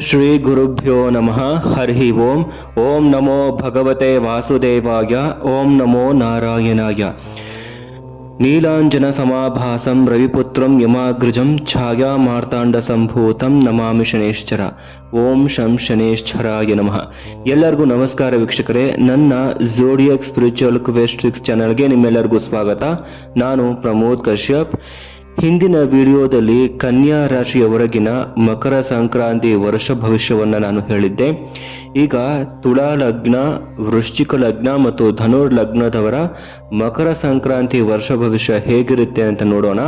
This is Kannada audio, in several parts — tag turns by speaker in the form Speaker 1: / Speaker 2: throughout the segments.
Speaker 1: ಶ್ರೀ ಗುರುಭ್ಯೋ ನಮಃ. ಹರಿ ಓಂ. ಓಂ ನಮೋ ಭಗವತೆ ವಾಸುದೇವಾಯ. ಓಂ ನಮೋ ನಾರಾಯಣಾಯ. ನೀಲಾಂಜನ ಸಮಾಭಾಸಂ ರವಿಪುತ್ರಂ ಯಮಾಗ್ರಜಂ ಛಾಯಾ ಮಾರ್ತಾಂಡ ಸಂಭೂತಂ ನಮಾಮಿ ಶನೇಶ್ಚರ. ಓಂ ಶಂ ಶನೇಶ್ಚರಾಯ ನಮಃ. ಎಲ್ಲರಿಗೂ ನಮಸ್ಕಾರ ವೀಕ್ಷಕರೇ. ನನ್ನ ಜೋಡಿಯಕ್ ಸ್ಪಿರಿಚುವಲ್ ಕ್ವೆಸ್ಟ್ರಿಕ್ಸ್ ಚಾನಲ್ಗೆ ನಿಮ್ಮೆಲ್ಲರಿಗೂ ಸ್ವಾಗತ. ನಾನು ಪ್ರಮೋದ್ ಕಶ್ಯಪ್. ಹಿಂದಿನ ವಿಡಿಯೋದಲ್ಲಿ ಕನ್ಯಾ ರಾಶಿಯವರೆಗಿನ ಮಕರ ಸಂಕ್ರಾಂತಿ ವರ್ಷ ಭವಿಷ್ಯವನ್ನು ನಾನು ಹೇಳಿದ್ದೆ. ಈಗ ತುಳಾ ಲಗ್ನ, ವೃಶ್ಚಿಕ ಲಗ್ನ ಮತ್ತು ಧನುರ್ ಲಗ್ನದವರ ಮಕರ ಸಂಕ್ರಾಂತಿ ವರ್ಷ ಭವಿಷ್ಯ ಹೇಗಿರುತ್ತೆ ಅಂತ ನೋಡೋಣ.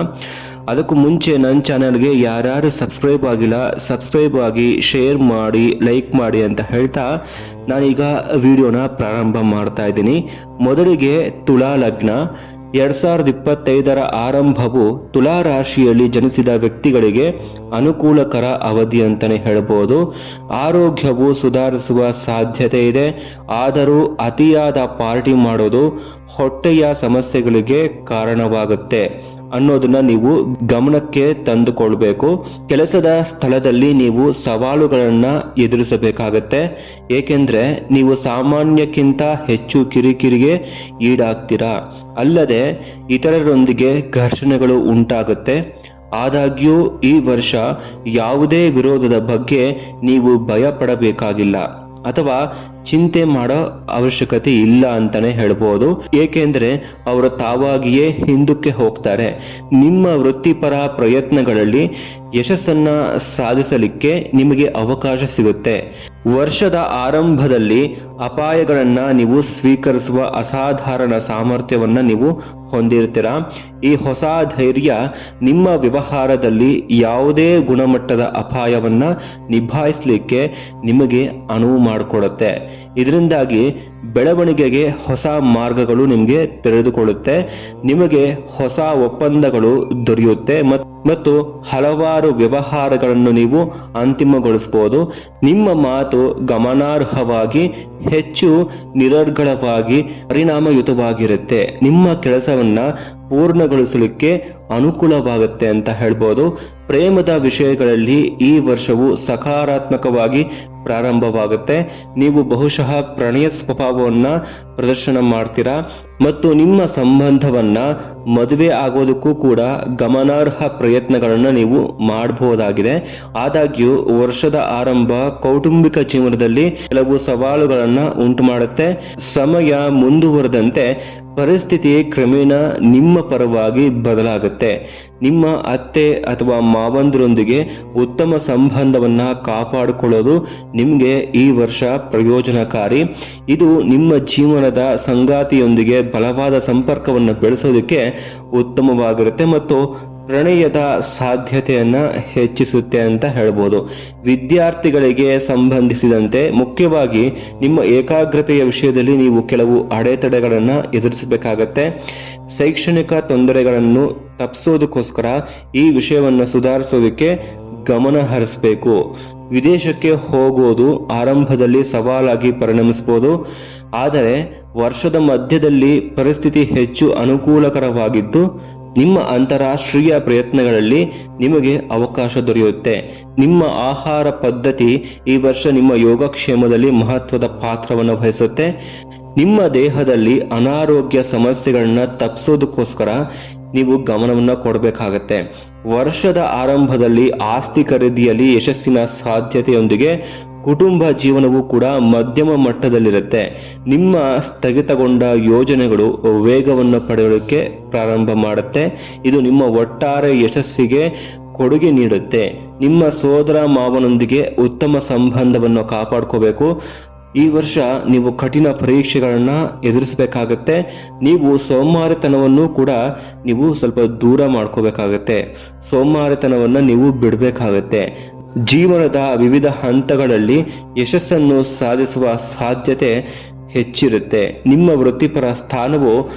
Speaker 1: ಅದಕ್ಕೂ ಮುಂಚೆ ನನ್ನ ಚಾನಲ್ಗೆ ಯಾರ್ಯಾರು ಸಬ್ಸ್ಕ್ರೈಬ್ ಆಗಿಲ್ಲ, ಸಬ್ಸ್ಕ್ರೈಬ್ ಆಗಿ ಶೇರ್ ಮಾಡಿ, ಲೈಕ್ ಮಾಡಿ ಅಂತ ಹೇಳ್ತಾ ನಾನೀಗ ವಿಡಿಯೋನ ಪ್ರಾರಂಭ ಮಾಡ್ತಾ ಇದ್ದೀನಿ. ಮೊದಲಿಗೆ ತುಳಾ ಲಗ್ನ ಎರಡ್ ಸಾವಿರದ ಇಪ್ಪತ್ತೈದರ ಆರಂಭವು ತುಲಾ ರಾಶಿಯಲ್ಲಿ ಜನಿಸಿದ ವ್ಯಕ್ತಿಗಳಿಗೆ ಅನುಕೂಲಕರ ಅವಧಿ ಅಂತಲೇ ಹೇಳ್ಬೋದು. ಆರೋಗ್ಯವು ಸುಧಾರಿಸುವ ಸಾಧ್ಯತೆ ಇದೆ. ಆದರೂ ಅತಿಯಾದ ಪಾರ್ಟಿ ಮಾಡೋದು ಹೊಟ್ಟೆಯ ಸಮಸ್ಯೆಗಳಿಗೆ ಕಾರಣವಾಗುತ್ತೆ ಅನ್ನೋದನ್ನ ನೀವು ಗಮನಕ್ಕೆ ತಂದುಕೊಳ್ಬೇಕು. ಕೆಲಸದ ಸ್ಥಳದಲ್ಲಿ ನೀವು ಸವಾಲುಗಳನ್ನು ಎದುರಿಸಬೇಕಾಗತ್ತೆ. ಏಕೆಂದ್ರೆ ನೀವು ಸಾಮಾನ್ಯಕ್ಕಿಂತ ಹೆಚ್ಚು ಕಿರಿಕಿರಿಗೆ ಈಡಾಗ್ತೀರಾ. ಅಲ್ಲದೆ ಇತರರೊಂದಿಗೆ ಘರ್ಷಣೆಗಳು ಉಂಟಾಗುತ್ತೆ. ಆದಾಗ್ಯೂ ಈ ವರ್ಷ ಯಾವುದೇ ವಿರೋಧದ ಬಗ್ಗೆ ನೀವು ಭಯ ಪಡಬೇಕಾಗಿಲ್ಲ ಅಥವಾ ಚಿಂತೆ ಮಾಡೋ ಅವಶ್ಯಕತೆ ಇಲ್ಲ ಅಂತಾನೆ ಹೇಳ್ಬೋದು. ಏಕೆಂದರೆ ಅವರು ತಾವಾಗಿಯೇ ಹಿಂದಕ್ಕೆ ಹೋಗ್ತಾರೆ. ನಿಮ್ಮ ವೃತ್ತಿಪರ ಪ್ರಯತ್ನಗಳಲ್ಲಿ ಯಶಸ್ಸನ್ನು ಸಾಧಿಸಲಿಕ್ಕೆ ನಿಮಗೆ ಅವಕಾಶ ಸಿಗುತ್ತೆ. ವರ್ಷದ ಆರಂಭದಲ್ಲಿ ಅಪಾಯಗಳನ್ನ ನೀವು ಸ್ವೀಕರಿಸುವ ಅಸಾಧಾರಣ ಸಾಮರ್ಥ್ಯವನ್ನು ನೀವು ಹೊಂದಿರ್ತೀರಾ? ಈ ಹೊಸ ಧೈರ್ಯ ನಿಮ್ಮ ವ್ಯವಹಾರದಲ್ಲಿ ಯಾವುದೇ ಗುಣಮಟ್ಟದ ಅಪಾಯವನ್ನು ನಿಭಾಯಿಸಲಿಕ್ಕೆ ನಿಮಗೆ ಅನುವು ಮಾಡಿಕೊಡುತ್ತೆ. ಇದರಿಂದಾಗಿ ಬೆಳವಣಿಗೆಗೆ ಹೊಸ ಮಾರ್ಗಗಳು ನಿಮಗೆ ತೆರೆದುಕೊಳ್ಳುತ್ತೆ. ನಿಮಗೆ ಹೊಸ ಒಪ್ಪಂದಗಳು ದೊರೆಯುತ್ತೆ. ಮತ್ತು ಹಲವಾರು ವ್ಯವಹಾರಗಳನ್ನು ನೀವು ಅಂತಿಮಗೊಳಿಸಬಹುದು ನಿಮ್ಮ ಮಾತು ಗಮನಾರ್ಹವಾಗಿ ಹೆಚ್ಚು ನಿರರ್ಗಳವಾಗಿ ಪರಿಣಾಮಯುತವಾಗಿರುತ್ತೆ. ನಿಮ್ಮ ಕೆಲಸವನ್ನ ಪೂರ್ಣಗೊಳಿಸಲಿಕ್ಕೆ ಅನುಕೂಲವಾಗುತ್ತೆ ಅಂತ ಹೇಳ್ಬೋದು. ಪ್ರೇಮದ ವಿಷಯಗಳಲ್ಲಿ ಈ ವರ್ಷವು ಸಕಾರಾತ್ಮಕವಾಗಿ ಪ್ರಾರಂಭವಾಗುತ್ತೆ. ನೀವು ಬಹುಶಃ ಪ್ರಣಯ ಸ್ವಭಾವವನ್ನು ಪ್ರದರ್ಶನ ಮಾಡ್ತೀರಾ? ಮತ್ತು ನಿಮ್ಮ ಸಂಬಂಧವನ್ನ ಮದುವೆ ಆಗೋದಕ್ಕೂ ಕೂಡ ಗಮನಾರ್ಹ ಪ್ರಯತ್ನಗಳನ್ನು ನೀವು ಮಾಡಬಹುದಾಗಿದೆ ಆದಾಗ್ಯೂ ವರ್ಷದ ಆರಂಭ ಕೌಟುಂಬಿಕ ಜೀವನದಲ್ಲಿ ಕೆಲವು ಸವಾಲುಗಳನ್ನು ಉಂಟು ಮಾಡುತ್ತೆ ಸಮಯ ಮುಂದುವರೆದಂತೆ ಪರಿಸ್ಥಿತಿ ಕ್ರಮೇಣ ನಿಮ್ಮ ಪರವಾಗಿ ಬದಲಾಗುತ್ತೆ. ನಿಮ್ಮ ಅತ್ತೆ ಅಥವಾ ಮಾವಂದರೊಂದಿಗೆ ಉತ್ತಮ ಸಂಬಂಧವನ್ನ ಕಾಪಾಡಿಕೊಳ್ಳೋದು ನಿಮಗೆ ಈ ವರ್ಷ ಪ್ರಯೋಜನಕಾರಿ. ಇದು ನಿಮ್ಮ ಜೀವನದ ಸಂಗಾತಿಯೊಂದಿಗೆ ಬಲವಾದ ಸಂಪರ್ಕವನ್ನು ಬೆಳೆಸೋದಕ್ಕೆ ಉತ್ತಮವಾಗಿರುತ್ತೆ ಮತ್ತು ಪ್ರಣಯದ ಸಾಧ್ಯತೆಯನ್ನ ಹೆಚ್ಚಿಸುತ್ತೆ ಅಂತ ಹೇಳ್ಬೋದು. ವಿದ್ಯಾರ್ಥಿಗಳಿಗೆ ಸಂಬಂಧಿಸಿದಂತೆ ಮುಖ್ಯವಾಗಿ ನಿಮ್ಮ ಏಕಾಗ್ರತೆಯ ವಿಷಯದಲ್ಲಿ ನೀವು ಕೆಲವು ಅಡೆತಡೆಗಳನ್ನು ಎದುರಿಸಬೇಕಾಗತ್ತೆ. ಶೈಕ್ಷಣಿಕ ತೊಂದರೆಗಳನ್ನು ತಪ್ಪಿಸೋದಕ್ಕೋಸ್ಕರ ಈ ವಿಷಯವನ್ನು ಸುಧಾರಿಸೋದಕ್ಕೆ ಗಮನ ಹರಿಸಬೇಕು. ವಿದೇಶಕ್ಕೆ ಹೋಗೋದು ಆರಂಭದಲ್ಲಿ ಸವಾಲಾಗಿ ಪರಿಣಮಿಸಬಹುದು ಆದರೆ ವರ್ಷದ ಮಧ್ಯದಲ್ಲಿ ಪರಿಸ್ಥಿತಿ ಹೆಚ್ಚು ಅನುಕೂಲಕರವಾಗಿದ್ದು ನಿಮ್ಮ ಅಂತಾರಾಷ್ಟ್ರೀಯ ಪ್ರಯತ್ನಗಳಲ್ಲಿ ನಿಮಗೆ ಅವಕಾಶ ದೊರೆಯುತ್ತೆ. ನಿಮ್ಮ ಆಹಾರ ಪದ್ಧತಿ ಈ ವರ್ಷ ನಿಮ್ಮ ಯೋಗಕ್ಷೇಮದಲ್ಲಿ ಮಹತ್ವದ ಪಾತ್ರವನ್ನು ವಹಿಸುತ್ತೆ. ನಿಮ್ಮ ದೇಹದಲ್ಲಿ ಅನಾರೋಗ್ಯ ಸಮಸ್ಯೆಗಳನ್ನ ತಪ್ಪಿಸೋದಕ್ಕೋಸ್ಕರ ನೀವು ಗಮನವನ್ನು ಕೊಡಬೇಕಾಗತ್ತೆ. ವರ್ಷದ ಆರಂಭದಲ್ಲಿ ಆಸ್ತಿ ಖರೀದಿಯಲ್ಲಿ ಯಶಸ್ಸಿನ ಸಾಧ್ಯತೆಯೊಂದಿಗೆ ಕುಟುಂಬ ಜೀವನವೂ ಕೂಡ ಮಧ್ಯಮ ಮಟ್ಟದಲ್ಲಿರುತ್ತೆ. ನಿಮ್ಮ ಸ್ಥಗಿತಗೊಂಡ ಯೋಜನೆಗಳು ವೇಗವನ್ನು ಪಡೆಯೋದಕ್ಕೆ ಪ್ರಾರಂಭ ಮಾಡುತ್ತೆ. ಇದು ನಿಮ್ಮ ಒಟ್ಟಾರೆ ಯಶಸ್ಸಿಗೆ ಕೊಡುಗೆ ನೀಡುತ್ತೆ. ನಿಮ್ಮ ಸೋದರ ಮಾವನೊಂದಿಗೆ ಉತ್ತಮ ಸಂಬಂಧವನ್ನು ಕಾಪಾಡ್ಕೋಬೇಕು. ಈ ವರ್ಷ ನೀವು ಕಠಿಣ ಪರೀಕ್ಷೆಗಳನ್ನು ಎದುರಿಸಬೇಕಾಗತ್ತೆ. ನೀವು ಸೋಮಾರಿತನವನ್ನು ಕೂಡ ನೀವು ಸ್ವಲ್ಪ ದೂರ ಮಾಡ್ಕೋಬೇಕಾಗತ್ತೆ. ಸೋಮಾರಿತನವನ್ನು ನೀವು ಬಿಡಬೇಕಾಗತ್ತೆ. ಜೀವನದ ವಿವಿಧ ಹಂತಗಳಲ್ಲಿ ಯಶಸ್ಸನ್ನು ಸಾಧಿಸುವ ಸಾಧ್ಯತೆ ಹೆಚ್ಚಿರುತ್ತೆ. ನಿಮ್ಮ ವೃತ್ತಿಪರ ಸ್ಥಾನವು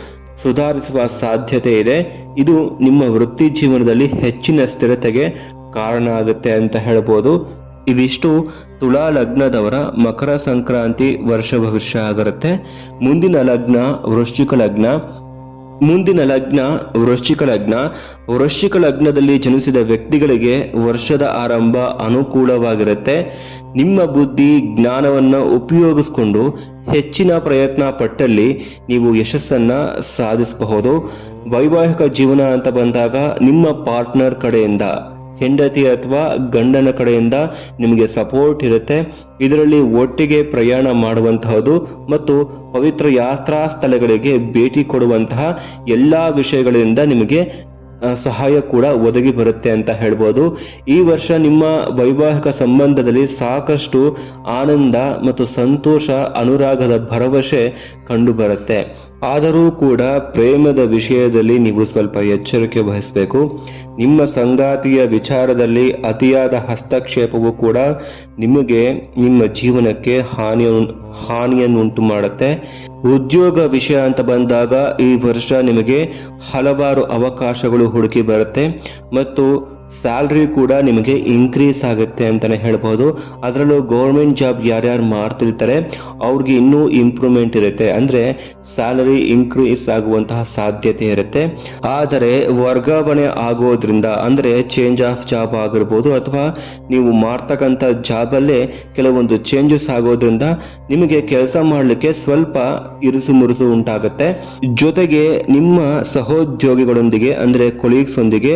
Speaker 1: ಸುಧಾರಿಸುವ ಸಾಧ್ಯತೆ ಇದೆ. ಇದು ನಿಮ್ಮ ವೃತ್ತಿ ಜೀವನದಲ್ಲಿ ಹೆಚ್ಚಿನ ಸ್ಥಿರತೆಗೆ ಕಾರಣ ಆಗುತ್ತೆ ಅಂತ ಹೇಳ್ಬೋದು. ಇವಿಷ್ಟು ತುಳಾ ಲಗ್ನದವರ ಮಕರ ಸಂಕ್ರಾಂತಿ ವರ್ಷ ಭವಿಷ್ಯ ಆಗಿರುತ್ತೆ ಮುಂದಿನ ಲಗ್ನ ವೃಶ್ಚಿಕ ಲಗ್ನ. ಮುಂದಿನ ಲಗ್ನ, ವೃಶ್ಚಿಕ ಲಗ್ನ. ವೃಶ್ಚಿಕ ಲಗ್ನದಲ್ಲಿ ಜನಿಸಿದ ವ್ಯಕ್ತಿಗಳಿಗೆ ವರ್ಷದ ಆರಂಭ ಅನುಕೂಲವಾಗಿರುತ್ತೆ. ನಿಮ್ಮ ಬುದ್ಧಿ, ಜ್ಞಾನವನ್ನು ಉಪಯೋಗಿಸ್ಕೊಂಡು ಹೆಚ್ಚಿನ ಪ್ರಯತ್ನ ಪಟ್ಟಲ್ಲಿ ನೀವು ಯಶಸ್ಸನ್ನು ಸಾಧಿಸಬಹುದು. ವೈವಾಹಿಕ ಜೀವನ ಅಂತ ಬಂದಾಗ ನಿಮ್ಮ ಪಾರ್ಟ್ನರ್ ಕಡೆಯಿಂದ. ಹೆಂಡತಿ ಅಥವಾ ಗಂಡನ ಕಡೆಯಿಂದ ನಿಮಗೆ ಸಪೋರ್ಟ್ ಇರುತ್ತೆ. ಇದರಲ್ಲಿ ಒಟ್ಟಿಗೆ ಪ್ರಯಾಣ ಮಾಡುವಂತಹದ್ದು ಮತ್ತು ಪವಿತ್ರ ಯಾತ್ರಾ ಸ್ಥಳಗಳಿಗೆ ಭೇಟಿ ಕೊಡುವಂತಹ ಎಲ್ಲ ವಿಷಯಗಳಿಂದ ನಿಮಗೆ ಸಹಾಯ ಕೂಡ ಒದಗಿ ಬರುತ್ತೆ ಅಂತ ಹೇಳ್ಬೋದು. ಈ ವರ್ಷ ನಿಮ್ಮ ವೈವಾಹಿಕ ಸಂಬಂಧದಲ್ಲಿ ಸಾಕಷ್ಟು ಆನಂದ ಮತ್ತು ಸಂತೋಷ, ಅನುರಾಗದ ಭರವಸೆ ಕಂಡು ಬರುತ್ತೆ. ಆದರೂ ಕೂಡ ಪ್ರೇಮದ ವಿಷಯದಲ್ಲಿ ನೀವು ಸ್ವಲ್ಪ ಎಚ್ಚರಿಕೆ ವಹಿಸಬೇಕು. ನಿಮ್ಮ ಸಂಗಾತಿಯ ವಿಚಾರದಲ್ಲಿ ಅತಿಯಾದ ಹಸ್ತಕ್ಷೇಪವು ಕೂಡ ನಿಮಗೆ ನಿಮ್ಮ ಜೀವನಕ್ಕೆ ಹಾನಿಯ, ಹಾನಿಯನ್ನುಂಟು ಮಾಡುತ್ತೆ. ಉದ್ಯೋಗ ವಿಷಯ ಅಂತ ಬಂದಾಗ ಈ ವರ್ಷ ನಿಮಗೆ ಹಲವಾರು ಅವಕಾಶಗಳು ಹುಡುಕಿ ಬರುತ್ತೆ. ಮತ್ತು ಸ್ಯಾಲ್ರಿ ಕೂಡ ನಿಮಗೆ ಇನ್ಕ್ರೀಸ್ ಆಗುತ್ತೆ ಅಂತಲೇ ಹೇಳ್ಬೋದು. ಅದರಲ್ಲೂ ಗೌರ್ಮೆಂಟ್ ಜಾಬ್ ಯಾರ್ಯಾರು ಮಾಡ್ತಿರ್ತಾರೆ, ಅವ್ರಿಗೆ ಇನ್ನೂ ಇಂಪ್ರೂವ್ಮೆಂಟ್ ಇರುತ್ತೆ. ಅಂದರೆ ಸ್ಯಾಲರಿ ಇನ್ಕ್ರೀಸ್ ಆಗುವಂತಹ ಸಾಧ್ಯತೆ ಇರುತ್ತೆ. ಆದರೆ ವರ್ಗಾವಣೆ ಆಗೋದ್ರಿಂದ, ಅಂದರೆ ಚೇಂಜ್ ಆಫ್ ಜಾಬ್ ಆಗಿರ್ಬೋದು, ಅಥವಾ ನೀವು ಮಾಡ್ತಕ್ಕಂಥ ಜಾಬಲ್ಲೇ ಕೆಲವೊಂದು ಚೇಂಜಸ್ ಆಗೋದ್ರಿಂದ ನಿಮಗೆ ಕೆಲಸ ಮಾಡಲಿಕ್ಕೆ ಸ್ವಲ್ಪ ಇರುಸು ಮುರುಸು ಉಂಟಾಗುತ್ತೆ. ಜೊತೆಗೆ ನಿಮ್ಮ ಸಹೋದ್ಯೋಗಿಗಳೊಂದಿಗೆ, ಅಂದರೆ ಕೊಲೀಗ್ಸ್ ಒಂದಿಗೆ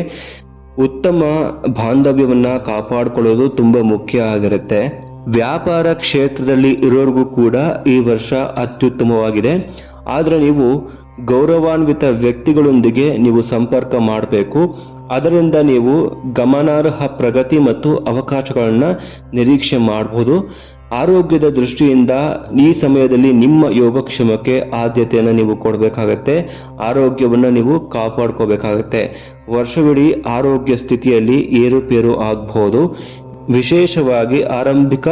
Speaker 1: ಉತ್ತಮ ಬಾಂಧವ್ಯವನ್ನ ಕಾಪಾಡಿಕೊಳ್ಳೋದು ತುಂಬಾ ಮುಖ್ಯ ಆಗಿರುತ್ತೆ. ವ್ಯಾಪಾರ ಕ್ಷೇತ್ರದಲ್ಲಿ ಇರೋರಿಗೂ ಕೂಡ ಈ ವರ್ಷ ಅತ್ಯುತ್ತಮವಾಗಿದೆ. ಆದರೆ ನೀವು ಗೌರವಾನ್ವಿತ ವ್ಯಕ್ತಿಗಳೊಂದಿಗೆ ನೀವು ಸಂಪರ್ಕ ಮಾಡಬೇಕು. ಅದರಿಂದ ನೀವು ಗಮನಾರ್ಹ ಪ್ರಗತಿ ಮತ್ತು ಅವಕಾಶಗಳನ್ನು ನಿರೀಕ್ಷೆ ಮಾಡಬಹುದು ಆರೋಗ್ಯದ ದೃಷ್ಟಿಯಿಂದ ಈ ಸಮಯದಲ್ಲಿ ನಿಮ್ಮ ಯೋಗಕ್ಷೇಮಕ್ಕೆ ಆದ್ಯತೆಯನ್ನು ನೀವು ಕೊಡಬೇಕಾಗತ್ತೆ. ಆರೋಗ್ಯವನ್ನು ನೀವು ಕಾಪಾಡ್ಕೋಬೇಕಾಗತ್ತೆ. ವರ್ಷವಿಡೀ ಆರೋಗ್ಯ ಸ್ಥಿತಿಯಲ್ಲಿ ಏರುಪೇರು ಆಗಬಹುದು ವಿಶೇಷವಾಗಿ ಆರಂಭಿಕ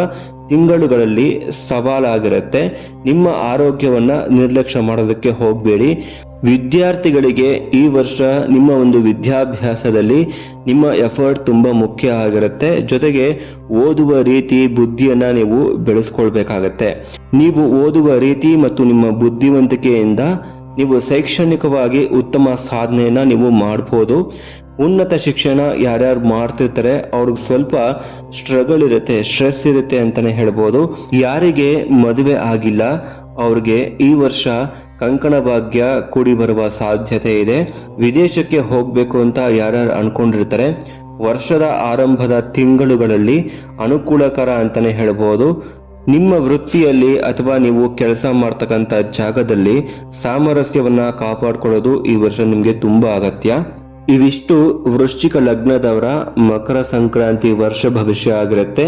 Speaker 1: ತಿಂಗಳುಗಳಲ್ಲಿ ಸವಾಲಾಗಿರುತ್ತೆ. ನಿಮ್ಮ ಆರೋಗ್ಯವನ್ನು ನಿರ್ಲಕ್ಷ್ಯ ಮಾಡೋದಕ್ಕೆ ಹೋಗಬೇಡಿ. ವಿದ್ಯಾರ್ಥಿಗಳಿಗೆ ಈ ವರ್ಷ ನಿಮ್ಮ ಒಂದು ವಿದ್ಯಾಭ್ಯಾಸದಲ್ಲಿ ನಿಮ್ಮ ಎಫರ್ಟ್ ತುಂಬ ಮುಖ್ಯ ಆಗಿರುತ್ತೆ. ಜೊತೆಗೆ ಓದುವ ರೀತಿ ಬುದ್ಧಿಯನ್ನು ನೀವು ಬೆಳೆಸ್ಕೊಳ್ಬೇಕಾಗತ್ತೆ. ನೀವು ಓದುವ ರೀತಿ ಮತ್ತು ನಿಮ್ಮ ಬುದ್ಧಿವಂತಿಕೆಯಿಂದ ನೀವು ಶೈಕ್ಷಣಿಕವಾಗಿ ಉತ್ತಮ ಸಾಧನೆಯನ್ನ ನೀವು ಮಾಡ್ಬೋದು. ಉನ್ನತ ಶಿಕ್ಷಣ ಯಾರ್ಯಾರು ಮಾಡ್ತಿರ್ತಾರೆ, ಅವ್ರಿಗೆ ಸ್ವಲ್ಪ ಸ್ಟ್ರಗಲ್ ಇರುತ್ತೆ ಸ್ಟ್ರೆಸ್ ಇರುತ್ತೆ ಅಂತಾನೆ ಹೇಳ್ಬೋದು. ಯಾರಿಗೆ ಮದುವೆ ಆಗಿಲ್ಲ, ಅವ್ರಿಗೆ ಈ ವರ್ಷ ಕಂಕಣ ಭಾಗ್ಯ ಕೂಡಿ ಬರುವ ಸಾಧ್ಯತೆ ಇದೆ. ವಿದೇಶಕ್ಕೆ ಹೋಗಬೇಕು ಅಂತ ಯಾರ್ಯಾರು ಅನ್ಕೊಂಡಿರ್ತಾರೆ. ವರ್ಷದ ಆರಂಭದ ತಿಂಗಳುಗಳಲ್ಲಿ ಅನುಕೂಲಕರ ಅಂತಾನೆ ಹೇಳ್ಬೋದು. ನಿಮ್ಮ ವೃತ್ತಿಯಲ್ಲಿ ಅಥವಾ ನೀವು ಕೆಲಸ ಮಾಡ್ತಕ್ಕಂಥ ಜಾಗದಲ್ಲಿ ಸಾಮರಸ್ಯವನ್ನ ಕಾಪಾಡ್ಕೊಳ್ಳೋದು ಈ ವರ್ಷ ನಿಮಗೆ ತುಂಬಾ ಅಗತ್ಯ. ಇವಿಷ್ಟು ವೃಶ್ಚಿಕ ಲಗ್ನದವರ ಮಕರ ಸಂಕ್ರಾಂತಿ ವರ್ಷ ಭವಿಷ್ಯ ಆಗಿರುತ್ತೆ.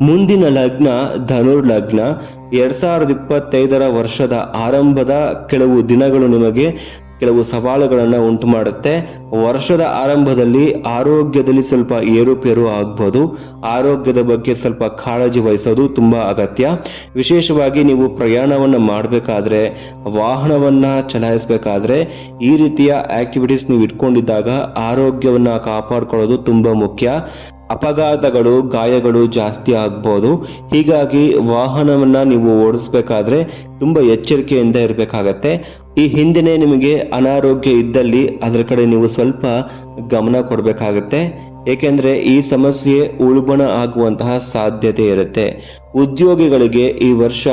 Speaker 1: ಮುಂದಿನ ಲಗ್ನ ಧನುರ್ ಲಗ್ನ. ಎರಡ್ ಸಾವಿರದ ಇಪ್ಪತ್ತೈದರ ವರ್ಷದ ಆರಂಭದ ಕೆಲವು ದಿನಗಳು ನಿಮಗೆ ಕೆಲವು ಸವಾಲುಗಳನ್ನು ಉಂಟು ಮಾಡುತ್ತೆ ವರ್ಷದ ಆರಂಭದಲ್ಲಿ ಆರೋಗ್ಯದಲ್ಲಿ ಸ್ವಲ್ಪ ಏರುಪೇರು ಆಗ್ಬೋದು. ಆರೋಗ್ಯದ ಬಗ್ಗೆ ಸ್ವಲ್ಪ ಕಾಳಜಿ ವಹಿಸೋದು ತುಂಬಾ ಅಗತ್ಯ. ವಿಶೇಷವಾಗಿ ನೀವು ಪ್ರಯಾಣವನ್ನು ಮಾಡಬೇಕಾದ್ರೆ, ವಾಹನವನ್ನ ಚಲಾಯಿಸಬೇಕಾದ್ರೆ, ಈ ರೀತಿಯ ಆಕ್ಟಿವಿಟೀಸ್ ನೀವು ಇಟ್ಕೊಂಡಿದ್ದಾಗ ಆರೋಗ್ಯವನ್ನ ಕಾಪಾಡ್ಕೊಳ್ಳೋದು ತುಂಬಾ ಮುಖ್ಯ. ಅಪಘಾತಗಳು, ಗಾಯಗಳು ಜಾಸ್ತಿ ಆಗ್ಬೋದು. ಹೀಗಾಗಿ ವಾಹನವನ್ನು ನೀವು ಓಡಿಸ್ಬೇಕಾದ್ರೆ ತುಂಬ ಎಚ್ಚರಿಕೆಯಿಂದ ಇರಬೇಕಾಗತ್ತೆ. ಈ ಹಿಂದಿನ ನಿಮಗೆ ಅನಾರೋಗ್ಯ ಇದ್ದಲ್ಲಿ ಅದರ ಕಡೆ ನೀವು ಸ್ವಲ್ಪ ಗಮನ ಕೊಡಬೇಕಾಗತ್ತೆ. ಏಕೆಂದರೆ ಈ ಸಮಸ್ಯೆ ಉಲ್ಬಣ ಆಗುವಂತಹ ಸಾಧ್ಯತೆ ಇರುತ್ತೆ. ಉದ್ಯೋಗಿಗಳಿಗೆ ಈ ವರ್ಷ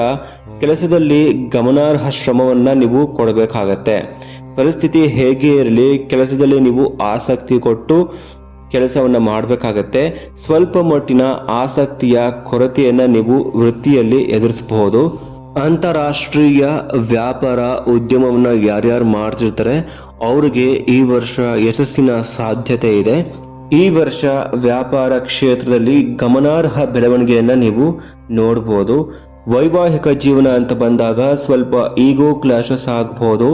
Speaker 1: ಕೆಲಸದಲ್ಲಿ ಗಮನಾರ್ಹ ಶ್ರಮವನ್ನು ನೀವು ಕೊಡಬೇಕಾಗತ್ತೆ. ಪರಿಸ್ಥಿತಿ ಹೇಗೆ ಇರಲಿ, ಕೆಲಸದಲ್ಲಿ ನೀವು ಆಸಕ್ತಿ ಕೊಟ್ಟು ಕೆಲಸವನ್ನ ಮಾಡಬೇಕಾಗತ್ತೆ. ಸ್ವಲ್ಪ ಮಟ್ಟಿನ ಆಸಕ್ತಿಯ ಕೊರತೆಯನ್ನು ನೀವು ವೃತ್ತಿಯಲ್ಲಿ ಎದುರಿಸಬಹುದು. ಅಂತಾರಾಷ್ಟ್ರೀಯ ವ್ಯಾಪಾರ ಉದ್ಯಮವನ್ನು ಯಾರ್ಯಾರು ಮಾಡ್ತಿರ್ತಾರೆ, ಅವರಿಗೆ ಈ ವರ್ಷ ಯಶಸ್ಸಿನ ಸಾಧ್ಯತೆ ಇದೆ. ಈ ವರ್ಷ ವ್ಯಾಪಾರ ಕ್ಷೇತ್ರದಲ್ಲಿ ಗಮನಾರ್ಹ ಬೆಳವಣಿಗೆಯನ್ನ ನೀವು ನೋಡ್ಬೋದು. ವೈವಾಹಿಕ ಜೀವನ ಅಂತ ಬಂದಾಗ ಸ್ವಲ್ಪ ಈಗೋ ಕ್ಲಾಶಸ್ ಆಗ್ಬೋದು.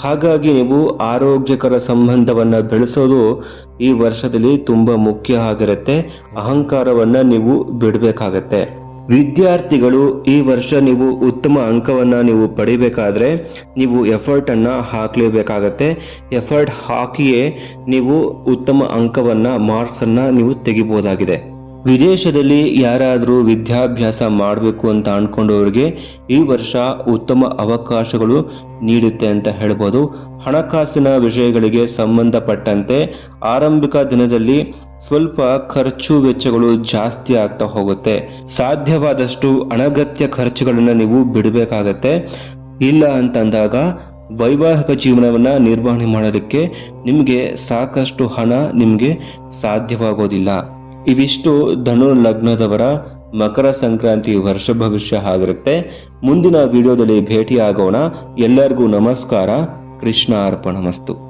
Speaker 1: ಹಾಗಾಗಿ ನೀವು ಆರೋಗ್ಯಕರ ಸಂಬಂಧವನ್ನ ಬೆಳೆಸೋದು ಈ ವರ್ಷದಲ್ಲಿ ತುಂಬಾ ಮುಖ್ಯ ಆಗಿರುತ್ತೆ. ಅಹಂಕಾರವನ್ನ ನೀವು ಬಿಡಬೇಕಾಗತ್ತೆ. ವಿದ್ಯಾರ್ಥಿಗಳು ಈ ವರ್ಷ ನೀವು ಉತ್ತಮ ಅಂಕವನ್ನ ನೀವು ಪಡಿಬೇಕಾದ್ರೆ ನೀವು ಎಫರ್ಟ್ ಅನ್ನ ಹಾಕ್ಲೇಬೇಕಾಗತ್ತೆ. ಎಫರ್ಟ್ ಹಾಕಿಯೇ ನೀವು ಉತ್ತಮ ಅಂಕವನ್ನ ಮಾರ್ಕ್ಸ್ ಅನ್ನ ನೀವು ತೆಗಿಬಹುದಾಗಿದೆ ವಿದೇಶದಲ್ಲಿ ಯಾರಾದರೂ ವಿದ್ಯಾಭ್ಯಾಸ ಮಾಡಬೇಕು ಅಂತ ಅಂದ್ಕೊಂಡವ್ರಿಗೆ ಈ ವರ್ಷ ಉತ್ತಮ ಅವಕಾಶಗಳು ನೀಡುತ್ತೆ ಅಂತ ಹೇಳ್ಬೋದು. ಹಣಕಾಸಿನ ವಿಷಯಗಳಿಗೆ ಸಂಬಂಧಪಟ್ಟಂತೆ ಆರಂಭಿಕ ದಿನದಲ್ಲಿ ಸ್ವಲ್ಪ ಖರ್ಚು ವೆಚ್ಚಗಳು ಜಾಸ್ತಿ ಆಗ್ತಾ ಹೋಗುತ್ತೆ. ಸಾಧ್ಯವಾದಷ್ಟು ಅನಗತ್ಯ ಖರ್ಚುಗಳನ್ನು ನೀವು ಬಿಡಬೇಕಾಗತ್ತೆ. ಇಲ್ಲ ಅಂತಂದಾಗ ವೈವಾಹಿಕ ಜೀವನವನ್ನು ನಿರ್ವಹಣೆ ಮಾಡೋದಕ್ಕೆ ನಿಮಗೆ ಸಾಕಷ್ಟು ಹಣ ನಿಮಗೆ ಸಾಧ್ಯವಾಗೋದಿಲ್ಲ. ಇವಿಷ್ಟು ಧನು ಲಗ್ನದವರ ಮಕರ ಸಂಕ್ರಾಂತಿ ವರ್ಷ ಭವಿಷ್ಯ ಆಗಿರುತ್ತೆ. ಮುಂದಿನ ವಿಡಿಯೋದಲ್ಲಿ ಭೇಟಿಯಾಗೋಣ. ಎಲ್ಲರಿಗೂ ನಮಸ್ಕಾರ. ಕೃಷ್ಣ ಅರ್ಪಣ ಮಸ್ತು